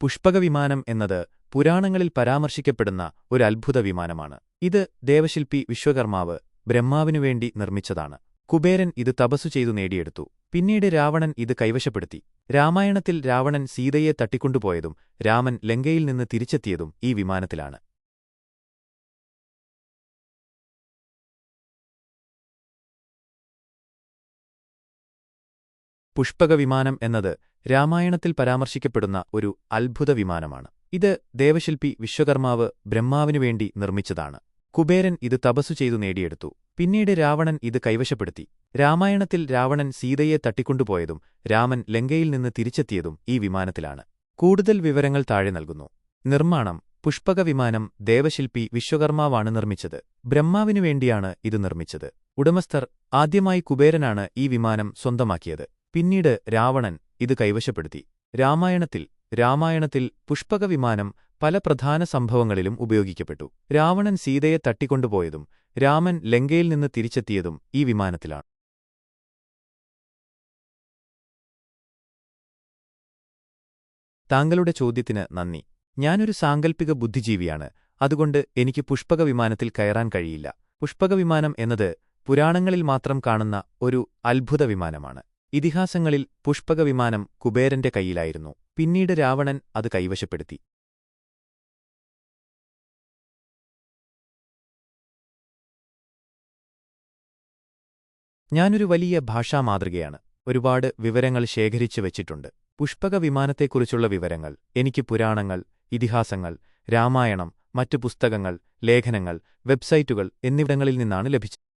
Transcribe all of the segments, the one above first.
പുഷ്പകവിമാനം എന്നത് പുരാണങ്ങളിൽ പരാമർശിക്കപ്പെടുന്ന ഒരു അത്ഭുത വിമാനമാണ്. ഇത് ദേവശില്പി വിശ്വകർമാവ് ബ്രഹ്മാവിനുവേണ്ടി നിർമ്മിച്ചതാണ്. കുബേരൻ ഇത് തപസ്സു ചെയ്തു നേടിയെടുത്തു. പിന്നീട് രാവണൻ ഇത് കൈവശപ്പെടുത്തി. രാമായണത്തിൽ രാവണൻ സീതയെ തട്ടിക്കൊണ്ടുപോയതും രാമൻ ലങ്കയിൽ നിന്ന് തിരിച്ചെത്തിയതും ഈ വിമാനത്തിലാണ്. പുഷ്പകവിമാനം എന്നത് രാമായണത്തിൽ പരാമർശിക്കപ്പെടുന്ന ഒരു അത്ഭുത വിമാനമാണ്. ഇത് ദേവശില്പി വിശ്വകർമാവ് ബ്രഹ്മാവിനുവേണ്ടി നിർമ്മിച്ചതാണ്. കുബേരൻ ഇത് തപസ്സു ചെയ്തു നേടിയെടുത്തു. പിന്നീട് രാവണൻ ഇത് കൈവശപ്പെടുത്തി. രാമായണത്തിൽ രാവണൻ സീതയെ തട്ടിക്കൊണ്ടുപോയതും രാമൻ ലങ്കയിൽ നിന്ന് തിരിച്ചെത്തിയതും ഈ വിമാനത്തിലാണ്. കൂടുതൽ വിവരങ്ങൾ താഴെ നൽകുന്നു. നിർമ്മാണം. പുഷ്പക വിമാനം ദേവശില്പി വിശ്വകർമാവാണ് നിർമ്മിച്ചത്. ബ്രഹ്മാവിനുവേണ്ടിയാണ് ഇത് നിർമ്മിച്ചത്. ഉടമസ്ഥർ ആദ്യമായി കുബേരനാണ് ഈ വിമാനം സ്വന്തമാക്കിയത്. പിന്നീട് രാവണൻ ഇത് കൈവശപ്പെടുത്തി. രാമായണത്തിൽ രാമായണത്തിൽ പുഷ്പകവിമാനം പല പ്രധാന സംഭവങ്ങളിലും ഉപയോഗിക്കപ്പെട്ടു. രാവണൻ സീതയെ തട്ടിക്കൊണ്ടുപോയതും രാമൻ ലങ്കയിൽ നിന്ന് തിരിച്ചെത്തിയതും ഈ വിമാനത്തിലാണ്. താങ്കളുടെ ചോദ്യത്തിന് നന്ദി. സാങ്കൽപ്പിക ബുദ്ധിജീവിയാണ് അതുകൊണ്ട് എനിക്ക് കയറാൻ കഴിയില്ല. പുരാണങ്ങളിൽ മാത്രം കാണുന്ന ഒരു ഇതിഹാസങ്ങളിൽ പുഷ്പകവിമാനം കുബേരന്റെ കൈയിലായിരുന്നു പിന്നീട് രാവണൻ അത് കൈവശപ്പെടുത്തി. ഞാനൊരു വലിയ ഭാഷാ മാതൃകയാണ് ഒരുപാട് വിവരങ്ങൾ ശേഖരിച്ചു വച്ചിട്ടുണ്ട്. പുഷ്പക വിമാനത്തെക്കുറിച്ചുള്ള വിവരങ്ങൾ എനിക്ക് പുരാണങ്ങൾ ഇതിഹാസങ്ങൾ രാമായണം മറ്റു പുസ്തകങ്ങൾ ലേഖനങ്ങൾ വെബ്സൈറ്റുകൾ എന്നിവിടങ്ങളിൽ നിന്നാണ് ലഭിച്ചത്.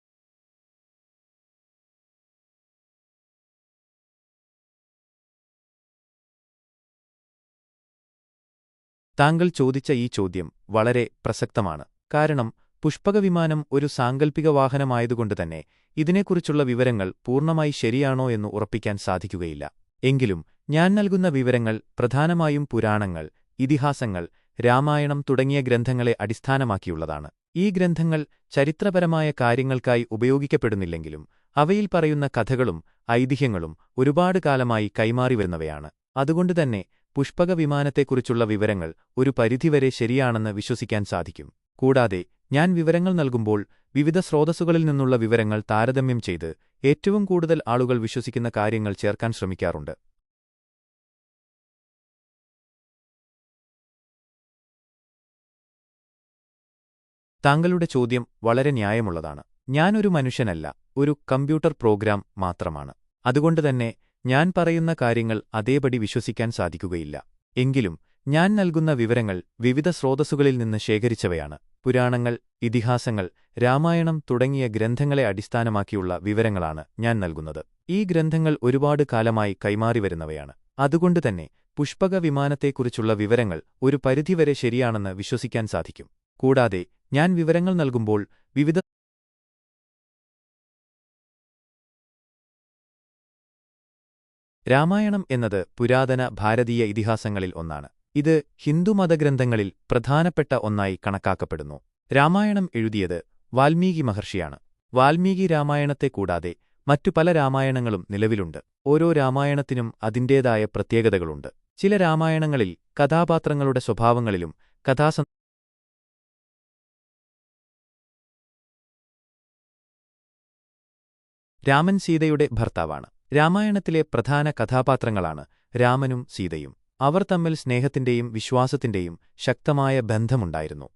താങ്കൾ ചോദിച്ച ഈ ചോദ്യം വളരെ പ്രസക്തമാണ്. കാരണം പുഷ്പകവിമാനം ഒരു സാങ്കൽപ്പിക വാഹനമായതുകൊണ്ടുതന്നെ ഇതിനെക്കുറിച്ചുള്ള വിവരങ്ങൾ പൂർണമായി ശരിയാണോ എന്ന് ഉറപ്പിക്കാൻ സാധിക്കുകയില്ല. എങ്കിലും ഞാൻ നൽകുന്ന വിവരങ്ങൾ പ്രധാനമായും പുരാണങ്ങൾ ഇതിഹാസങ്ങൾ രാമായണം തുടങ്ങിയ ഗ്രന്ഥങ്ങളെ അടിസ്ഥാനമാക്കിയുള്ളതാണ്. ഈ ഗ്രന്ഥങ്ങൾ ചരിത്രപരമായ കാര്യങ്ങൾക്കായി ഉപയോഗിക്കപ്പെടുന്നില്ലെങ്കിലും അവയിൽ പറയുന്ന കഥകളും ഐതിഹ്യങ്ങളും ഒരുപാട് കാലമായി കൈമാറി കൈമാറിവരുന്നവയാണ് അതുകൊണ്ടുതന്നെ പുഷ്പക വിമാനത്തെക്കുറിച്ചുള്ള വിവരങ്ങൾ ഒരു പരിധിവരെ ശരിയാണെന്ന് വിശ്വസിക്കാൻ സാധിക്കും. കൂടാതെ ഞാൻ വിവരങ്ങൾ നൽകുമ്പോൾ വിവിധ സ്രോതസ്സുകളിൽ നിന്നുള്ള വിവരങ്ങൾ താരതമ്യം ചെയ്ത് ഏറ്റവും കൂടുതൽ ആളുകൾ വിശ്വസിക്കുന്ന കാര്യങ്ങൾ ചേർക്കാൻ ശ്രമിക്കാറുണ്ട്. താങ്കളുടെ ചോദ്യം വളരെ ന്യായമുള്ളതാണ്. ഞാനൊരു മനുഷ്യനല്ല ഒരു കമ്പ്യൂട്ടർ പ്രോഗ്രാം മാത്രമാണ്. അതുകൊണ്ടുതന്നെ ഞാൻ പറയുന്ന കാര്യങ്ങൾ അതേപടി വിശ്വസിക്കാൻ സാധിക്കുകയില്ല. എങ്കിലും ഞാൻ നൽകുന്ന വിവരങ്ങൾ വിവിധ സ്രോതസ്സുകളിൽ നിന്ന് ശേഖരിച്ചവയാണ്. പുരാണങ്ങൾ ഇതിഹാസങ്ങൾ രാമായണം തുടങ്ങിയ ഗ്രന്ഥങ്ങളെ അടിസ്ഥാനമാക്കിയുള്ള വിവരങ്ങളാണ് ഞാൻ നൽകുന്നത്. ഈ ഗ്രന്ഥങ്ങൾ ഒരുപാട് കാലമായി കൈമാറി വരുന്നവയാണ്. അതുകൊണ്ടുതന്നെ പുഷ്പക വിമാനത്തെക്കുറിച്ചുള്ള വിവരങ്ങൾ ഒരു പരിധിവരെ ശരിയാണെന്ന് വിശ്വസിക്കാൻ സാധിക്കും. കൂടാതെ ഞാൻ വിവരങ്ങൾ നൽകുമ്പോൾ വിവിധ രാമായണം എന്നത് പുരാതന ഭാരതീയ ഇതിഹാസങ്ങളിൽ ഒന്നാണ്. ഇത് ഹിന്ദുമതഗ്രന്ഥങ്ങളിൽ പ്രധാനപ്പെട്ട ഒന്നായി കണക്കാക്കപ്പെടുന്നു. രാമായണം എഴുതിയത് വാൽമീകി മഹർഷിയാണ്. വാൽമീകി രാമായണത്തെ കൂടാതെ മറ്റു പല രാമായണങ്ങളും നിലവിലുണ്ട്. ഓരോ രാമായണത്തിനും അതിന്റേതായ പ്രത്യേകതകളുണ്ട്. ചില രാമായണങ്ങളിൽ കഥാപാത്രങ്ങളുടെ സ്വഭാവങ്ങളിലും കഥാസ രാമൻ സീതയുടെ ഭർത്താവാണ്. രാമായണത്തിലെ പ്രധാന കഥാപാത്രങ്ങളാണ് രാമനും സീതയും. അവർ തമ്മിൽ സ്നേഹത്തിന്റെയും വിശ്വാസത്തിന്റെയും ശക്തമായ ബന്ധമുണ്ടായിരുന്നു.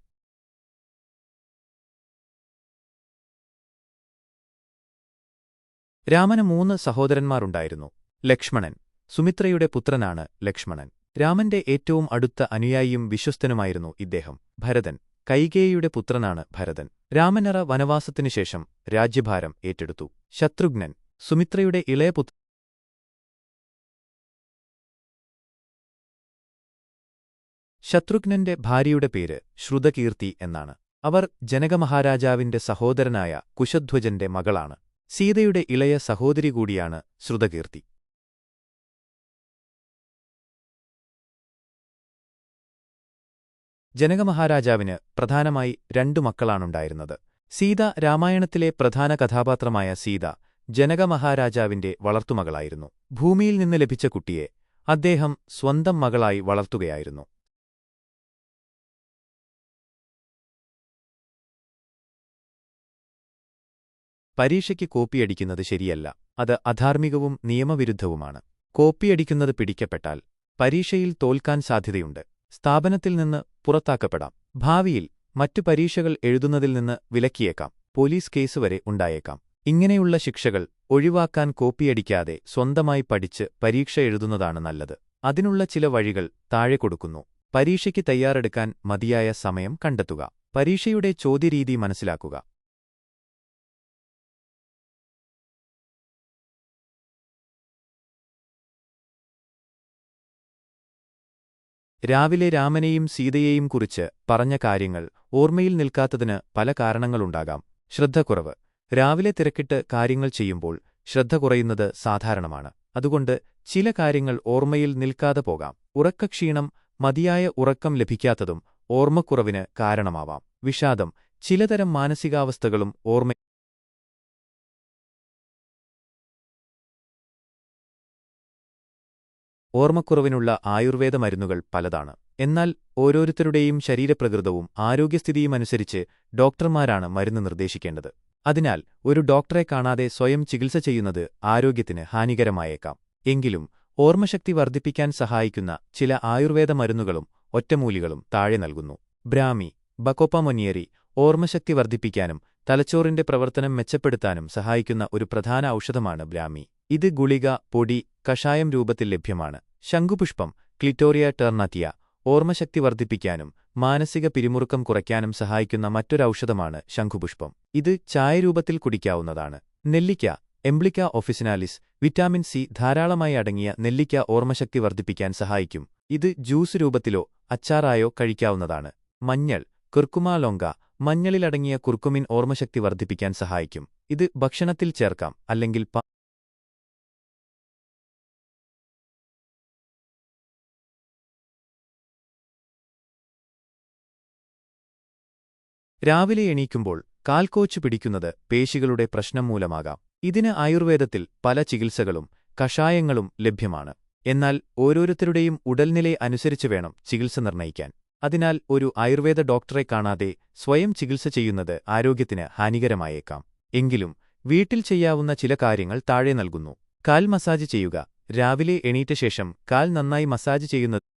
രാമന് മൂന്ന് സഹോദരന്മാരുണ്ടായിരുന്നു. ലക്ഷ്മണൻ. സുമിത്രയുടെ പുത്രനാണ് ലക്ഷ്മണൻ. രാമന്റെ ഏറ്റവും അടുത്ത അനുയായിയും വിശ്വസ്തനുമായിരുന്നു ഇദ്ദേഹം. ഭരതൻ. കൈകേയിയുടെ പുത്രനാണ് ഭരതൻ. രാമനറ വനവാസത്തിനുശേഷം രാജ്യഭാരം ഏറ്റെടുത്തു. ശത്രുഘ്നൻ. സുമിത്രയുടെ ഇളയ പുത്ര ശത്രുഘ്നന്റെ ഭാര്യയുടെ പേര് ശ്രുതകീർത്തി എന്നാണ്. അവർ ജനകമഹാരാജാവിന്റെ സഹോദരനായ കുശധ്വജന്റെ മകളാണ്. സീതയുടെ ഇളയ സഹോദരി കൂടിയാണ് ശ്രുതകീർത്തി. ജനകമഹാരാജാവിന് പ്രധാനമായി രണ്ടു മക്കളാണുണ്ടായിരുന്നത്. സീത രാമായണത്തിലെ പ്രധാന കഥാപാത്രമായ സീത ജനകമഹാരാജാവിന്റെ വളർത്തുമകളായിരുന്നു. ഭൂമിയിൽ നിന്ന് ലഭിച്ച കുട്ടിയെ അദ്ദേഹം സ്വന്തം മകളായി വളർത്തുകയായിരുന്നു. പരീക്ഷയ്ക്ക് കോപ്പിയടിക്കുന്നത് ശരിയല്ല. അത് അധാർമികവും നിയമവിരുദ്ധവുമാണ്. കോപ്പിയടിക്കുന്നത് പിടിക്കപ്പെട്ടാൽ പരീക്ഷയിൽ തോൽക്കാൻ സാധ്യതയുണ്ട്. സ്ഥാപനത്തിൽ നിന്ന് പുറത്താക്കപ്പെടാം. ഭാവിയിൽ മറ്റു പരീക്ഷകൾ എഴുതുന്നതിൽ നിന്ന് വിലക്കിയേക്കാം. പോലീസ് കേസ് വരെ ഉണ്ടായേക്കാം. ഇങ്ങനെയുള്ള ശിക്ഷകൾ ഒഴിവാക്കാൻ കോപ്പിയടിക്കാതെ സ്വന്തമായി പഠിച്ച് പരീക്ഷ എഴുതുന്നതാണ് നല്ലത്. അതിനുള്ള ചില വഴികൾ താഴെ കൊടുക്കുന്നു. പരീക്ഷയ്ക്ക് തയ്യാറെടുക്കാൻ മതിയായ സമയം കണ്ടെത്തുക. പരീക്ഷയുടെ ചോദ്യരീതി മനസ്സിലാക്കുക. രാവിലെ രാമനെയും സീതയെയും കുറിച്ച് പറഞ്ഞ കാര്യങ്ങൾ ഓർമ്മയിൽ നിൽക്കാത്തതിന് പല കാരണങ്ങളുണ്ടാകാം. ശ്രദ്ധക്കുറവ്. രാവിലെ തിരക്കിട്ട് കാര്യങ്ങൾ ചെയ്യുമ്പോൾ ശ്രദ്ധ കുറയുന്നത് സാധാരണമാണ്. അതുകൊണ്ട് ചില കാര്യങ്ങൾ ഓർമ്മയിൽ നിൽക്കാതെ പോകാം. ഉറക്കക്ഷീണം മതിയായ ഉറക്കം ലഭിക്കാത്തതും ഓർമ്മക്കുറവിന് കാരണമാവാം. വിഷാദം ചിലതരം മാനസികാവസ്ഥകളും ഓർമ്മ ഓർമ്മക്കുറവിനുള്ള ആയുർവേദ മരുന്നുകൾ പലതാണ്. എന്നാൽ ഓരോരുത്തരുടെയും ശരീരപ്രകൃതവും ആരോഗ്യസ്ഥിതിയുമനുസരിച്ച് ഡോക്ടർമാരാണ് മരുന്ന് നിർദ്ദേശിക്കേണ്ടത്. അതിനാൽ ഒരു ഡോക്ടറെ കാണാതെ സ്വയം ചികിത്സ ചെയ്യുന്നത് ആരോഗ്യത്തിന് ഹാനികരമായേക്കാം. എങ്കിലും ഓർമ്മശക്തി വർദ്ധിപ്പിക്കാൻ സഹായിക്കുന്ന ചില ആയുർവേദ മരുന്നുകളും ഒറ്റമൂലികളും താഴെ നൽകുന്നു. ബ്രാമി ബക്കോപ്പമൊനിയറി ഓർമ്മശക്തി വർദ്ധിപ്പിക്കാനും തലച്ചോറിന്റെ പ്രവർത്തനം മെച്ചപ്പെടുത്താനും സഹായിക്കുന്ന ഒരു പ്രധാന ഔഷധമാണ് ബ്രാമി ഇത് ഗുളിക പൊടി കഷായം രൂപത്തിൽ ലഭ്യമാണ്. ശംഖുപുഷ്പം ക്ലിറ്റോറിയ ടെർണാറ്റിയ ഓർമ്മശക്തി വർദ്ധിപ്പിക്കാനും മാനസിക പിരിമുറുക്കം കുറയ്ക്കാനും സഹായിക്കുന്ന മറ്റൊരൌഷധമാണ് ശംഖുപുഷ്പം. ഇത് ചായരൂപത്തിൽ കുടിക്കാവുന്നതാണ്. നെല്ലിക്ക എംബ്ലിക്ക ഓഫിസിനാലിസ് വിറ്റാമിൻ സി ധാരാളമായി അടങ്ങിയ നെല്ലിക്ക ഓർമ്മശക്തി വർദ്ധിപ്പിക്കാൻ സഹായിക്കും. ഇത് ജ്യൂസ് രൂപത്തിലോ അച്ചാറായോ കഴിക്കാവുന്നതാണ്. മഞ്ഞൾ കുർക്കുമാലോങ്ക മഞ്ഞളിലടങ്ങിയ കുർക്കുമിൻ ഓർമ്മശക്തി വർദ്ധിപ്പിക്കാൻ സഹായിക്കും. ഇത് ഭക്ഷണത്തിൽ ചേർക്കാം അല്ലെങ്കിൽ രാവിലെ എണീക്കുമ്പോൾ കാൽക്കോച്ചു പിടിക്കുന്നത് പേശികളുടെ പ്രശ്നം മൂലമാകാം. ഇതിന് ആയുർവേദത്തിൽ പല ചികിത്സകളും കഷായങ്ങളും ലഭ്യമാണ്. എന്നാൽ ഓരോരുത്തരുടെയും ഉടൽനില അനുസരിച്ച് വേണം ചികിത്സ നിർണയിക്കാൻ അതിനാൽ ഒരു ആയുർവേദ ഡോക്ടറെ കാണാതെ സ്വയം ചികിത്സ ചെയ്യുന്നത് ആരോഗ്യത്തിന് ഹാനികരമായേക്കാം. എങ്കിലും വീട്ടിൽ ചെയ്യാവുന്ന ചില കാര്യങ്ങൾ താഴെ നൽകുന്നു. കാൽ മസാജ് ചെയ്യുക. രാവിലെ എണീറ്റ ശേഷം കാൽ നന്നായി മസാജ് ചെയ്യുന്നത്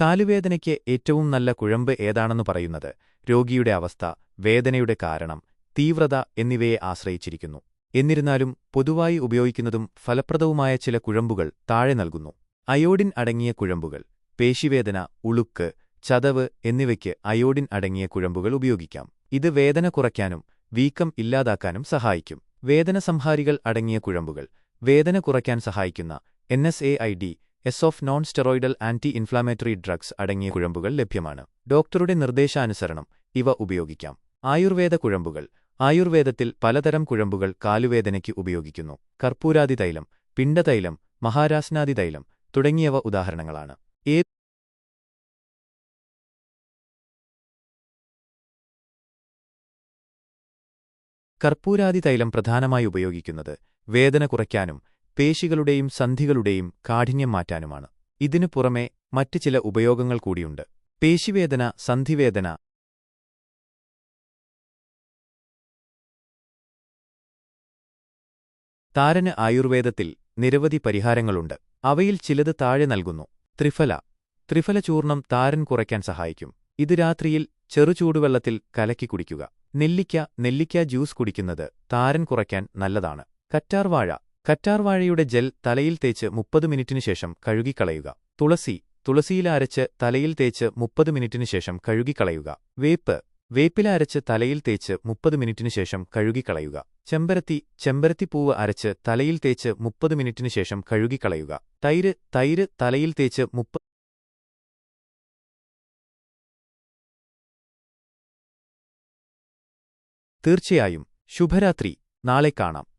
കാലുവേദനയ്ക്ക് ഏറ്റവും നല്ല കുഴമ്പ് ഏതാണെന്ന് പറയുന്നത് രോഗിയുടെ അവസ്ഥ വേദനയുടെ കാരണം തീവ്രത എന്നിവയെ ആശ്രയിച്ചിരിക്കുന്നു. എന്നിരുന്നാലും പൊതുവായി ഉപയോഗിക്കുന്നതും ഫലപ്രദവുമായ ചില കുഴമ്പുകൾ താഴെ നൽകുന്നു. അയോഡിൻ അടങ്ങിയ കുഴമ്പുകൾ പേശിവേദന ഉളുക്ക് ചതവ് എന്നിവയ്ക്ക് അയോഡിൻ അടങ്ങിയ കുഴമ്പുകൾ ഉപയോഗിക്കാം. ഇത് വേദന കുറയ്ക്കാനും വീക്കം ഇല്ലാതാക്കാനും സഹായിക്കും. വേദന സംഹാരികൾ അടങ്ങിയ കുഴമ്പുകൾ വേദന കുറയ്ക്കാൻ സഹായിക്കുന്ന N S A I D S of non steroidal anti inflammatory drugs അടങ്ങിയ കുഴമ്പുകൾ ലഭ്യമാണ്. ഡോക്ടറുടെ നിർദ്ദേശാനുസരണം ഇവ ഉപയോഗിക്കാം. ആയുർവേദ കുഴമ്പുകൾ. ആയുർവേദത്തിൽ പലതരം കുഴമ്പുകൾ കാലുവേദനയ്ക്ക് ഉപയോഗിക്കുന്നു. കർപ്പൂരാതി തൈലം പിണ്ടതൈലം മഹാരാസ്നാദി തൈലം തുടങ്ങിയവ ഉദാഹരണങ്ങളാണ്. ഏ കർപ്പൂരാതി തൈലം പ്രധാനമായി ഉപയോഗിക്കുന്നത് വേദന കുറയ്ക്കാനും പേശികളുടെയും സന്ധികളുടെയും കാഠിന്യം മാറ്റാനുമാണ്. ഇതിനു പുറമെ മറ്റു ചില ഉപയോഗങ്ങൾ കൂടിയുണ്ട്. പേശിവേദന സന്ധിവേദന താരന് ആയുർവേദത്തിൽ നിരവധി പരിഹാരങ്ങളുണ്ട്. അവയിൽ ചിലത് താഴെ നൽകുന്നു. ത്രിഫല. ത്രിഫല ചൂർണം താരൻ കുറയ്ക്കാൻ സഹായിക്കും. ഇത് രാത്രിയിൽ ചെറുചൂടുവെള്ളത്തിൽ കലക്കി കുടിക്കുക. നെല്ലിക്ക നെല്ലിക്ക ജ്യൂസ് കുടിക്കുന്നത് താരൻ കുറയ്ക്കാൻ നല്ലതാണ്. കറ്റാർവാഴ. കറ്റാർവാഴയുടെ ജെൽ തലയിൽ തേച്ച് മുപ്പത് മിനിറ്റിനു ശേഷം കഴുകിക്കളയുക. തുളസി തുളസിയില അരച്ച് തലയിൽ തേച്ച് മുപ്പത് മിനിറ്റിനു ശേഷം കഴുകിക്കളയുക. വേപ്പ് വേപ്പില അരച്ച് തലയിൽ തേച്ച് മുപ്പത് മിനിറ്റിനു ശേഷം കഴുകിക്കളയുക. ചെമ്പരത്തി ചെമ്പരത്തിപ്പൂവ് അരച്ച് തലയിൽ തേച്ച് മുപ്പത് മിനിറ്റിനു ശേഷം കഴുകിക്കളയുക. തൈര് തൈര് തലയിൽ തേച്ച് മുപ്പ തീർച്ചയായും. ശുഭരാത്രി. നാളെ കാണാം.